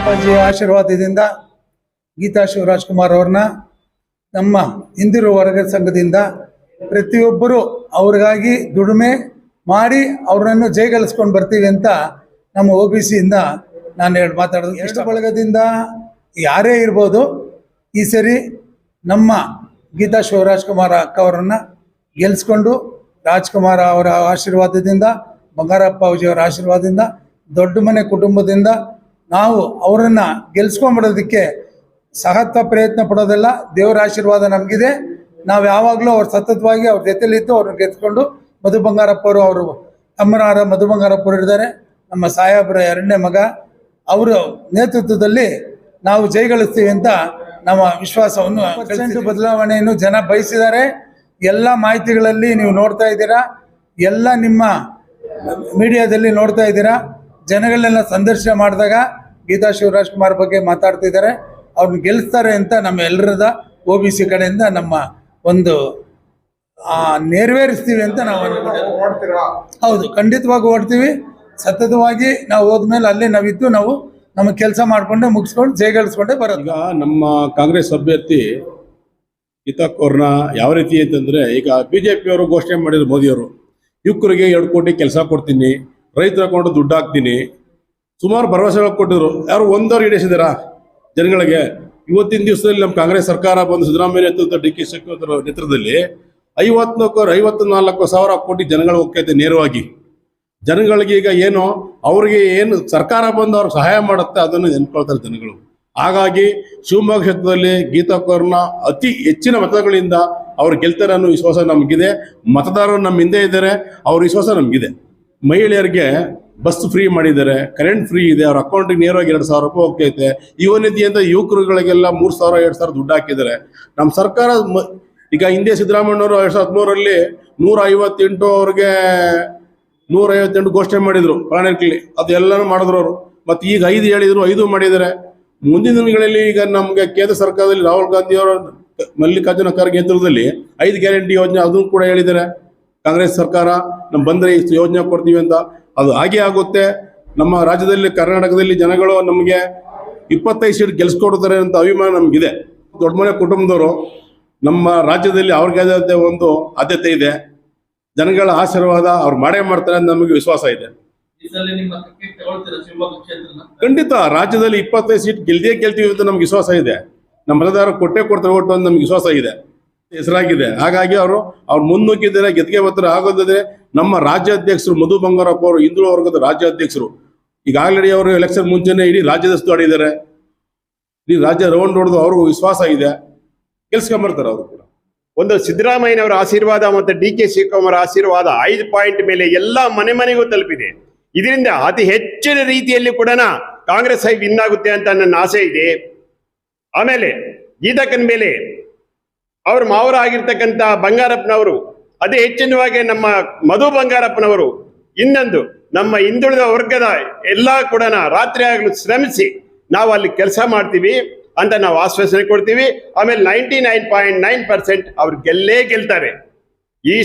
ಬಂಗಾರಪ್ಪಾಜಿಯ ಆಶೀರ್ವಾದದಿಂದ ಗೀತಾ ಶಿವರಾಜ್ ಕುಮಾರ್ ಅವ್ರನ್ನ ನಮ್ಮ ಹಿಂದಿರು ವರ್ಗ ಸಂಘದಿಂದ ಪ್ರತಿಯೊಬ್ಬರು ಅವ್ರಿಗಾಗಿ ದುಡಿಮೆ ಮಾಡಿ ಅವರನ್ನು ಜೈಗಲಿಸ್ಕೊಂಡು ಬರ್ತೀವಿ ಅಂತ ನಮ್ಮ ಒ ಬಿ ಸಿಯಿಂದ ನಾನು ಹೇಳಿ ಮಾತಾಡೋದು. ಎಷ್ಟು ಬಳಗದಿಂದ ಯಾರೇ ಇರ್ಬೋದು ಈ ಸರಿ ನಮ್ಮ ಗೀತಾ ಶಿವರಾಜ್ ಕುಮಾರ್ ಅಕ್ಕ ಅವರನ್ನು ಗೆಲ್ಲಿಸ್ಕೊಂಡು ರಾಜ್ಕುಮಾರ್ ಅವರ ಆಶೀರ್ವಾದದಿಂದ ಬಂಗಾರಪ್ಪ ಅವರ ಆಶೀರ್ವಾದದಿಂದ ದೊಡ್ಡ ಮನೆ ಕುಟುಂಬದಿಂದ ನಾವು ಅವರನ್ನು ಗೆಲ್ಸ್ಕೊಂಡ್ಬಿಡೋದಕ್ಕೆ ಸಹತ್ವ ಪ್ರಯತ್ನ ಪಡೋದಲ್ಲ ದೇವರ ಆಶೀರ್ವಾದ ನಮಗಿದೆ. ನಾವು ಯಾವಾಗಲೂ ಅವ್ರು ಸತತವಾಗಿ ಅವ್ರ ಜೊತೆಲಿದ್ದು ಅವ್ರನ್ನ ಗೆದ್ದುಕೊಂಡು ಮಧು ಬಂಗಾರಪ್ಪ ಅವರು ಅವರು ತಮ್ಮನಾರ ಮಧು ಬಂಗಾರಪ್ಪ ಅವರು ಇದ್ದಾರೆ. ನಮ್ಮ ಸಾಹೇಬರ ಎರಡನೇ ಮಗ ಅವರು ನೇತೃತ್ವದಲ್ಲಿ ನಾವು ಜೈಗಳಿಸ್ತೀವಿ ಅಂತ ನಮ್ಮ ವಿಶ್ವಾಸವನ್ನು ಪರ್ಸೆಂಟ್ ಬದಲಾವಣೆಯನ್ನು ಜನ ಬಯಸಿದ್ದಾರೆ. ಎಲ್ಲ ಮಾಹಿತಿಗಳಲ್ಲಿ ನೀವು ನೋಡ್ತಾ ಇದ್ದೀರಾ. ಎಲ್ಲ ನಿಮ್ಮ ಮೀಡಿಯಾದಲ್ಲಿ ನೋಡ್ತಾ ಇದ್ದೀರಾ. ಜನಗಳನ್ನೆಲ್ಲ ಸಂದರ್ಶನ ಮಾಡಿದಾಗ ಗೀತಾ ಶಿವರಾಜ್ ಕುಮಾರ್ ಬಗ್ಗೆ ಮಾತಾಡ್ತಿದ್ದಾರೆ ಅವ್ರನ್ನ ಗೆಲ್ಲಿಸ್ತಾರೆ ಅಂತ ನಮ್ಮ ಎಲ್ಲರದ ಒ ಬಿ ಸಿ ಕಡೆಯಿಂದ ನಮ್ಮ ಒಂದು ಆ, ನೆರವೇರಿಸ್ತೀವಿ ಅಂತ ನಾವು. ಹೌದು ಖಂಡಿತವಾಗಿ ಓಡ್ತೀವಿ. ಸತತವಾಗಿ ನಾವು ಹೋದ್ಮೇಲೆ ಅಲ್ಲೇ ನಾವಿದ್ದು ನಾವು ನಮ್ಮ ಕೆಲಸ ಮಾಡಿಕೊಂಡೆ ಮುಗಿಸ್ಕೊಂಡು ಜಯಗಳಿಸ್ಕೊಂಡೆ ಬರೋದು. ಈಗ ನಮ್ಮ ಕಾಂಗ್ರೆಸ್ ಅಭ್ಯರ್ಥಿ ಅವ್ರನ್ನ ಯಾವ ರೀತಿ ಅಂತಂದ್ರೆ ಈಗ ಬಿಜೆಪಿ ಅವರು ಘೋಷಣೆ ಮಾಡಿದ್ರು ಮೋದಿಯವರು ಯುವಕರಿಗೆ ಎರಡು ಕೋಟಿ ಕೆಲಸ ಕೊಡ್ತೀನಿ ರೈತರ ಕೊಂಡು ದುಡ್ಡು ಹಾಕ್ತೀನಿ ಸುಮಾರು ಭರವಸೆಗಳು ಕೊಟ್ಟಿದ್ರು. ಯಾರು ಒಂದವ್ರು ಈಡೇರಿಸಿದಾರಾ? ಜನಗಳಿಗೆ. ಇವತ್ತಿನ ದಿವಸದಲ್ಲಿ ನಮ್ಮ ಕಾಂಗ್ರೆಸ್ ಸರ್ಕಾರ ಬಂದು ಸಿದ್ದರಾಮಯ್ಯ ನೇತೃತ್ವ ಡಿ ಕೆ ಶಿವಕುಮಾರ್ ನೇತೃತ್ವದಲ್ಲಿ ಐವತ್ನಾಲ್ಕು ಐವತ್ತು ನಾಲ್ಕು ಸಾವಿರ ಕೋಟಿ ಜನಗಳು ಹೋಗ್ತೈತೆ ನೇರವಾಗಿ. ಜನಗಳಿಗೆ ಈಗ ಏನು, ಅವ್ರಿಗೆ ಏನು ಸರ್ಕಾರ ಬಂದು ಅವ್ರಿಗೆ ಸಹಾಯ ಮಾಡುತ್ತೆ ಅದನ್ನು ನೆನ್ಕೊಳ್ತಾರೆ ಜನಗಳು. ಹಾಗಾಗಿ ಶಿವಮೊಗ್ಗ ಕ್ಷೇತ್ರದಲ್ಲಿ ಗೀತಾ ಕೋರ್ನ ಅತಿ ಹೆಚ್ಚಿನ ಮತಗಳಿಂದ ಅವ್ರು ಗೆಲ್ತಾರೆ ಅನ್ನೋ ವಿಶ್ವಾಸ ನಮಗಿದೆ. ಮತದಾರರು ನಮ್ಮ ಹಿಂದೆ ಇದ್ದಾರೆ, ಅವ್ರ ವಿಶ್ವಾಸ ನಮಗಿದೆ. ಮಹಿಳೆಯರಿಗೆ ಬಸ್ ಫ್ರೀ ಮಾಡಿದ್ದಾರೆ, ಕರೆಂಟ್ ಫ್ರೀ ಇದೆ, ಅವ್ರ ಅಕೌಂಟಿಗೆ ನೇರವಾಗಿ ಎರಡು ಸಾವಿರ ರೂಪಾಯಿ ಹೋಗ್ತೈತೆ ಯುವನಿಧಿ ಅಂತ ಯುವಕರುಗಳಿಗೆಲ್ಲ ಮೂರು ಸಾವಿರ, ಎರಡು ಸಾವಿರ ದುಡ್ಡು ಹಾಕಿದ್ದಾರೆ. ನಮ್ಮ ಸರ್ಕಾರ ಈಗ ಹಿಂದೆ ಸಿದ್ದರಾಮಯ್ಯವರು ಎರಡು ಸಾವಿರದ ಹದಿಮೂರರಲ್ಲಿ ನೂರ ಐವತ್ತೆಂಟು ಅವ್ರಿಗೆ ನೂರ ಐವತ್ತೆಂಟು ಘೋಷಣೆ ಮಾಡಿದ್ರು ಪ್ರಣಾಳಿಕೆಯಲ್ಲಿ ಅದೆಲ್ಲನೂ ಮಾಡಿದ್ರು ಅವರು. ಮತ್ತೆ ಈಗ ಐದು ಹೇಳಿದ್ರು, ಐದು ಮಾಡಿದ್ದಾರೆ. ಮುಂದಿನ ದಿನಗಳಲ್ಲಿ ಈಗ ನಮಗೆ ಕೇಂದ್ರ ಸರ್ಕಾರದಲ್ಲಿ ರಾಹುಲ್ ಗಾಂಧಿ ಅವರ ಮಲ್ಲಿಕಾರ್ಜುನ ಖರ್ಗೆ ನೇತೃತ್ವದಲ್ಲಿ ಐದು ಗ್ಯಾರಂಟಿ ಯೋಜನೆ ಅದನ್ನು ಕೂಡ ಹೇಳಿದ್ದಾರೆ. ಕಾಂಗ್ರೆಸ್ ಸರ್ಕಾರ ನಮ್ಮ ಬಂದ್ರೆ ಇಷ್ಟು ಯೋಜನೆ ಕೊಡ್ತೀವಿ ಅಂತ ಅದು ಹಾಗೆ ಆಗುತ್ತೆ. ನಮ್ಮ ರಾಜ್ಯದಲ್ಲಿ ಕರ್ನಾಟಕದಲ್ಲಿ ಜನಗಳು ನಮಗೆ ಇಪ್ಪತ್ತೈದು ಸೀಟ್ ಗೆಲ್ಸ್ಕೊಡ್ತಾರೆ ಅಂತ ಅಭಿಮಾನ ನಮಗಿದೆ. ದೊಡ್ಡ ಮನೆ ಕುಟುಂಬದವರು ನಮ್ಮ ರಾಜ್ಯದಲ್ಲಿ ಅವ್ರಿಗೆ ಒಂದು ಆದ್ಯತೆ ಇದೆ. ಜನಗಳ ಆಶೀರ್ವಾದ ಅವ್ರು ಮಾಡೇ ಮಾಡ್ತಾರೆ ಅಂತ ನಮಗೆ ವಿಶ್ವಾಸ ಇದೆ. ಖಂಡಿತ ರಾಜ್ಯದಲ್ಲಿ ಇಪ್ಪತ್ತೈದು ಸೀಟ್ ಗೆಲ್ದೇ ಗೆಲ್ತೀವಿ ಅಂತ ನಮ್ಗೆ ವಿಶ್ವಾಸ ಇದೆ. ನಮ್ಮ ಮತದಾರರು ಕೊಟ್ಟೆ ಕೊಡ್ತಾರೆ ಒಟ್ಟು ಅಂತ ನಮ್ಗೆ ವಿಶ್ವಾಸ ಇದೆ. ಹೆಸರಾಗಿದೆ. ಹಾಗಾಗಿ ಅವರು, ಅವ್ರು ಮುನ್ನುಗ್ಗಿದ್ದಾರೆ ಗೆದ್ಗೆ ಬರ್ತಾರೆ ಆಗೋದಿದ್ರೆ ನಮ್ಮ ರಾಜ್ಯಾಧ್ಯಕ್ಷರು ಮಧು ಬಂಗಾರಪ್ಪ ಅವರು ಹಿಂದೂ ವರ್ಗದ ರಾಜ್ಯಾಧ್ಯಕ್ಷರು. ಈಗ ಆಲ್ರೆಡಿ ಅವರು ಎಲೆಕ್ಷನ್ ಮುಂಚೆನೆ ಇಡೀ ರಾಜ್ಯದಷ್ಟು ಆಡಿದ್ದಾರೆ. ಇಡೀ ರಾಜ್ಯ ರೌಂಡ್ ಹೊಡೆದು ಅವ್ರಿಗೂ ವಿಶ್ವಾಸ ಇದೆ. ಗೆಲ್ಸ್ಕೊಂಬರ್ತಾರೆ ಅವರು ಕೂಡ. ಒಂದು ಸಿದ್ದರಾಮಯ್ಯನವರ ಆಶೀರ್ವಾದ ಮತ್ತು ಡಿ ಕೆ ಶಿವಕುಮಾರ್ ಆಶೀರ್ವಾದ ಐದು ಪಾಯಿಂಟ್ ಮೇಲೆ ಎಲ್ಲ ಮನೆ ಮನೆಗೂ ತಲುಪಿದೆ. ಇದರಿಂದ ಅತಿ ಹೆಚ್ಚಿನ ರೀತಿಯಲ್ಲಿ ಕೂಡ ಕಾಂಗ್ರೆಸ್ ಐ ವಿನ್ ಆಗುತ್ತೆ ಅಂತ ನನ್ನ ಆಸೆ ಇದೆ. ಆಮೇಲೆ ಗೀತಕ್ಕನ ಮೇಲೆ ಅವ್ರ ಮಾವರ ಆಗಿರ್ತಕ್ಕಂಥ ಬಂಗಾರಪ್ಪನವರು ಅದೇ ಹೆಚ್ಚಿನವಾಗಿ ನಮ್ಮ ಮಧು ಬಂಗಾರಪ್ಪನವರು, ಇನ್ನೊಂದು ನಮ್ಮ ಹಿಂದುಳಿದ ವರ್ಗದ ಎಲ್ಲಾ ಕೂಡ ರಾತ್ರಿ ಆಗಲು ಶ್ರಮಿಸಿ ನಾವು ಅಲ್ಲಿ ಕೆಲಸ ಮಾಡ್ತೀವಿ ಅಂತ ನಾವು ಆಶ್ವಾಸನೆ ಕೊಡ್ತೀವಿ. ಆಮೇಲೆ ninety nine point nine percent ಅವ್ರು ಗೆಲ್ಲೇ ಗೆಲ್ತಾರೆ. ಈ